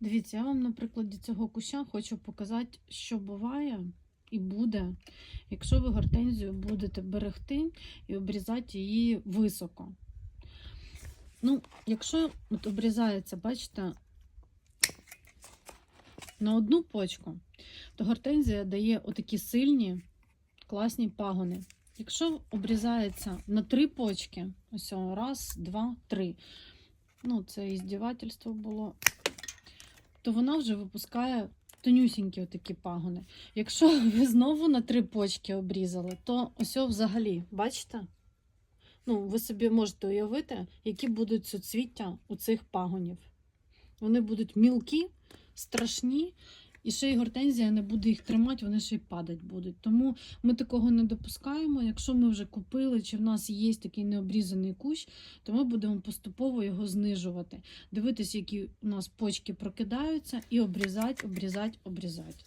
Дивіться, я вам на прикладі цього куща хочу показати, що буває і буде, якщо ви гортензію будете берегти і обрізати її високо. Ну, якщо от обрізається, бачите, на одну почку, то гортензія дає отакі сильні, класні пагони. Якщо обрізається на три почки, ось раз, два, три. Ну, це іздівательство було то вона вже випускає тонюсінькі отакі пагони. Якщо ви знову на три почки обрізали, то ось взагалі, бачите? Ну, ви собі можете уявити, які будуть соцвіття у цих пагонів. Вони будуть мілкі, страшні, і ще й гортензія не буде їх тримати, вони ще й падати будуть. Тому ми такого не допускаємо. Якщо ми вже купили, чи в нас є такий необрізаний кущ, то ми будемо поступово його знижувати дивитись, які у нас почки прокидаються, і обрізати, обрізати, обрізати.